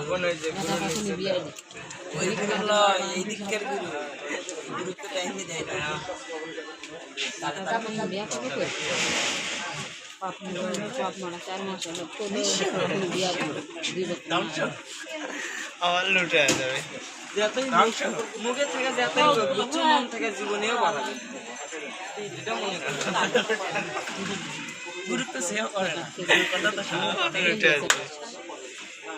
এখন ওই যে গুরু নিচ্ছে তো। ওই দিকটা হলো এই দিককার গুরু। গুরুত্ব টাইমে দেয় না। বিয়া কবে করে পাপ পাপ মারা চার মাস হলো বিয়া করে দুই বছর। আমার লুটে যাবে। যতই মুখে থেকে যতই মন থেকে জীবনেও বাড়াবে এটা মনে গুরুত্ব সেও করে না। কথা তো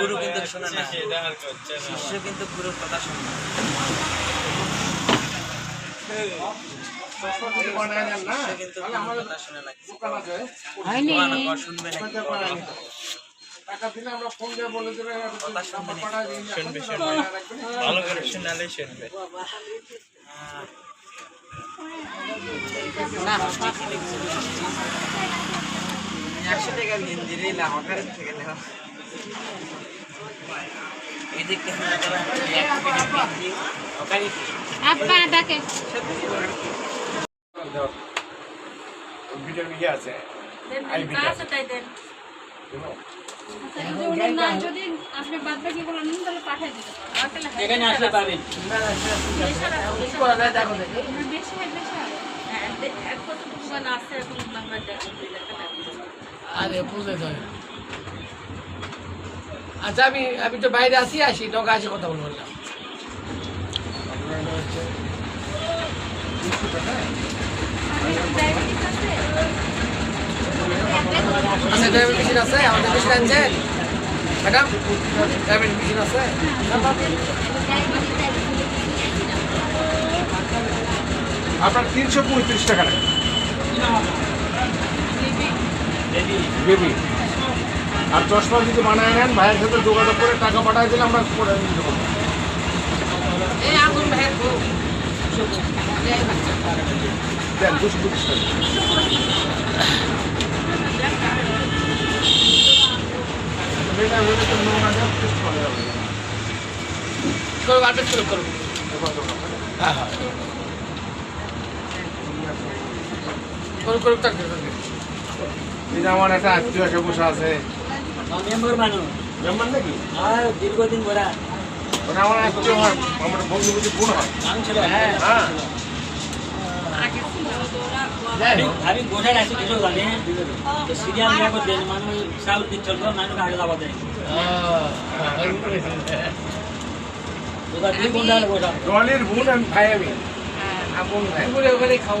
গুরু কিন্তু শোনে না। শিষ্য কিন্তু গুরুর কথা শোনে ভালো করে শোনালে শুনবে। না একশো টাকা দিন দিলে লামাকার থেকে ভিডিও আছে পাঠিয়ে দিবেন এখানে আসলে পাবেন। বেশি হয় বেশি হয় আরে বুঝতে তো আচ্ছা আমি আমি তো বাইরে আসি আসি তোকে আসি কথা বলব না। আচ্ছা আছে? ম্যাডাম আছে? আপনার তিনশো পঁয়ত্রিশ টাকা বেবি আর চশমা যদি বানায় নেন ভাইয়ের সাথে যোগাযোগ করে টাকা পাঠায় দিলে আমরা করে দিতে পারব দেন দুশো পঁচিশ টাকা। করা যাবে না। করো। হ্যাঁ হ্যাঁ। করো করো তাক আমার একটা আত্মীয় এসে বসে আছে। মেম্বার মানুষ। মেম্বার নাকি? আর দীর্ঘদিন ধরে। ওটা আমার আত্মীয় হয় আমার বন্ধু বুঝি বোন হয়। হ্যাঁ। হ্যাঁ আমি গোঠায় আছি কিছু জানে সিরিয়াল নিয়ে দেন মানুষ সাউথ দিক চলবে মানুষ আগে যাওয়া দেয়। দুই ঘণ্টা হলে জলের বোন আমি ভাই আমি। আপন ভাই ওখানে খাব।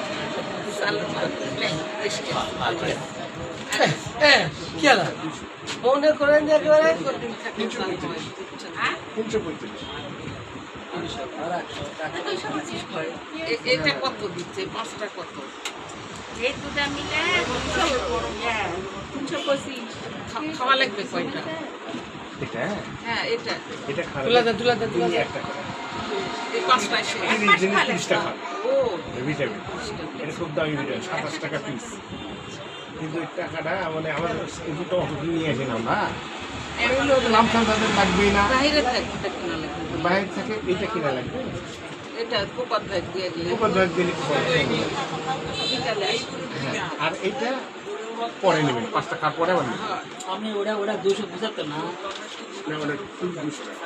কি হলো মনে করেন যে একেবারে তিনশো পঁয়ত্রিশ এটা কত দিচ্ছে পাঁচটা কত এই দুটা মিলে তিনশো পঁচিশ খাওয়া লাগবে কয়টা এটা হ্যাঁ এটা। এটা খারাপ। তুলা দেন তুলা দেন তুলা দেন একটা এই পাঁচটা ভিটামিন এটা খুব দামি ভিটামিন সাতাশ টাকা পিস কিন্তু এই টাকাটা মানে দুটো অটো নিয়ে আসি না আমরা তো তাদের লাগবেই না। বাইরে থাকে এটা কিনা লাগবে। বাইরে থেকে এইটা কিনা লাগবে? এটা কোপার ব্যাগ দিয়ে দিলে হ্যাঁ, আর এইটা পরে নেবেন পাঁচটা খাওয়ার পরে নেবেন? আপনি ওটা ওটা দুশো পঁচাত্তর না। ওটা দুশো টাকা।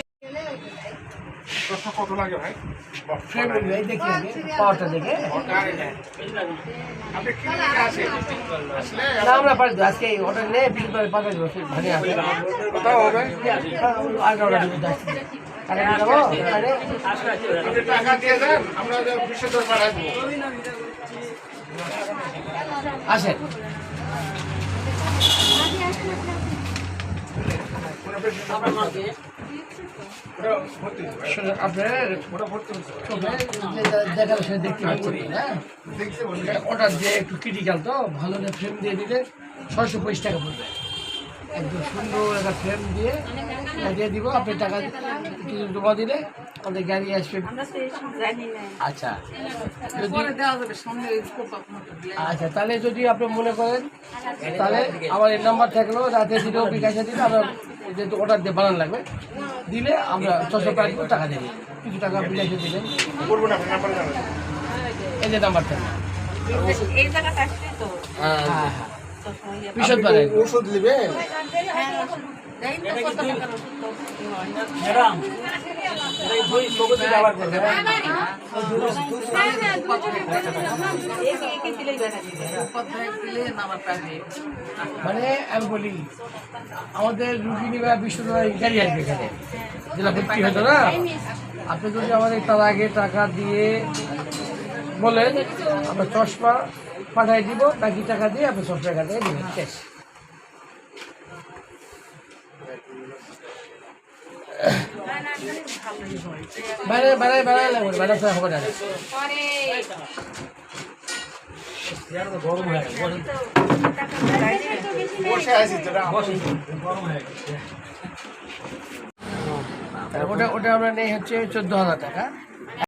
কত লাগে ভাই? ফ্রেম এই দেখি আগে পাওয়ারটা দেখে। আপনি ক্লিনিকে আসেন? আসলে আমরা পারি আজকে অর্ডার নিয়ে বিল করে পাঠাই দেবো ভাগে আছে কোথাও হবে? আগে অর্ডার দিতে আসছি টাকা দিয়ে দেবো তাহলে আপনি টাকা দিয়ে যান আমরা বিশুদ্ধ পাঠাই দেবো। আসেন ওটা ভর্তি হয়েছে ভাই। শুনুন, আপনার ওটা ভর্তি হয়েছে চোখে যে দেখতে হ্যাঁ দিয়ে একটু ক্রিটিক্যাল তো ভালো ফ্রেম দিয়ে দিলে পঁচিশ টাকা পড়বে একটা ফ্রেম দিয়ে দিব টাকা জমা দিলে আসবে আচ্ছা আচ্ছা তাহলে যদি আপনি মনে করেন তাহলে আমার এই নাম্বার থাকল রাতে দিলেও বিকাশে দিলে আমরা যেহেতু অর্ডার দিয়ে বানান লাগবে দিলে আমরা ছশো টাকা টাকা দেবো। কিছু টাকা বিলাইতে দিলে এই যে নাম্বারটা থাকবে এই জায়গাটা হ্যাঁ হ্যাঁ। ওষুধ নেবেন। ম্যাডাম দিলে নামার পাবে মানে আমি বলি আমাদের রুগী বা বিশ্ববিদ্যালয় গাড়ি আসবে এখানে। যেটা ভর্তি হতো না? আপনি যদি আমাদের তার আগে টাকা দিয়ে বলেন আমরা চশমা পাঠাই দিব বাকি টাকা দিয়ে আপনি টাকা দিয়ে দেবেন ক্যাশ বাইরে বাইরে বাইরে লাগবে বাইরে তো হবে না। গরম হয়ে গেছে বসে আছি যেটা ওটা ওটা আমরা নেই হচ্ছে চোদ্দ হাজার টাকা।